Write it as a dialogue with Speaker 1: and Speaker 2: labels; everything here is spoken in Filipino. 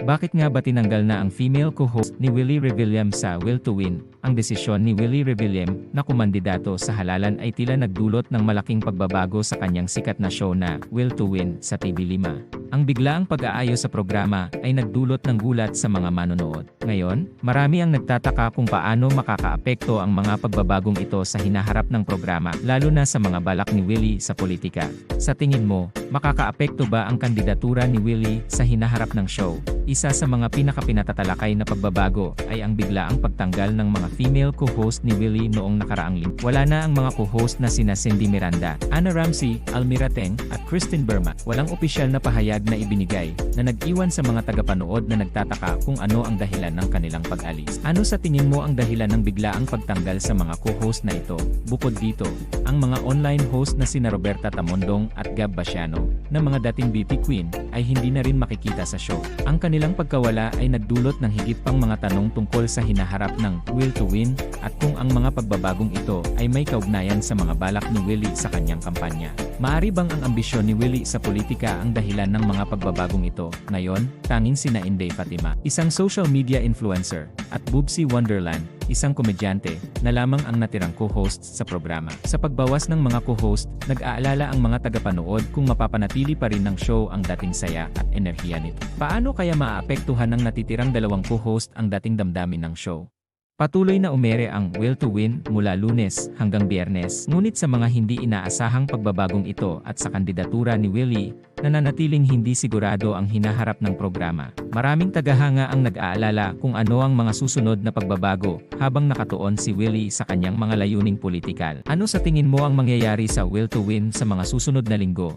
Speaker 1: Bakit nga ba tinanggal na ang female co-host ni Willie Revillem sa Will to Win? Ang desisyon ni Willie Revillem na kumandidato sa halalan ay tila nagdulot ng malaking pagbabago sa kanyang sikat na show na Will to Win sa TV5. Ang biglaang pag-aayos sa programa ay nagdulot ng gulat sa mga manonood. Ngayon, marami ang nagtataka kung paano makakaapekto ang mga pagbabagong ito sa hinaharap ng programa, lalo na sa mga balak ni Willie sa politika. Sa tingin mo, makakaapekto ba ang kandidatura ni Willie sa hinaharap ng show? Isa sa mga pinakapinatatalakay na pagbabago ay ang biglaang pagtanggal ng mga female co-host ni Willie noong nakaraang linggo. Wala na ang mga co-host na sina Cindy Miranda, Anna Ramsey, Almira Teng, at Kristen Berma. Walang opisyal na pahayag na ibinigay na nag-iwan sa mga tagapanood na nagtataka kung ano ang dahilan ng kanilang pag-alis. Ano sa tingin mo ang dahilan ng biglaang pagtanggal sa mga co-host na ito? Bukod dito, ang mga online host na sina Roberta Tamondong at Gab Basiano, na mga dating beauty queen, ay hindi na rin makikita sa show. Ang kanilang pagkawala ay nagdulot ng higit pang mga tanong tungkol sa hinaharap ng Will to Win at kung ang mga pagbabagong ito ay may kaugnayan sa mga balak ni Willie sa kanyang kampanya. Maari bang ang ambisyon ni Willie sa politika ang dahilan ng mga pagbabagong ito? Ngayon, tanging sina Inday Fatima, isang social media influencer, at Boobsy Wonderland, isang komedyante, na lamang ang natirang co-host sa programa. Sa pagbawas ng mga co-host, nag-aalala ang mga tagapanood kung mapapanatili pa rin ng show ang dating saya at enerhiya nito. Paano kaya maaapektuhan ng natitirang dalawang co-host ang dating damdamin ng show? Patuloy na umere ang Will to Win mula lunes hanggang biyernes. Ngunit sa mga hindi inaasahang pagbabagong ito at sa kandidatura ni Willie, nananatiling hindi sigurado ang hinaharap ng programa. Maraming tagahanga ang nag-aalala kung ano ang mga susunod na pagbabago habang nakatuon si Willie sa kanyang mga layuning politikal. Ano sa tingin mo ang mangyayari sa Will to Win sa mga susunod na linggo?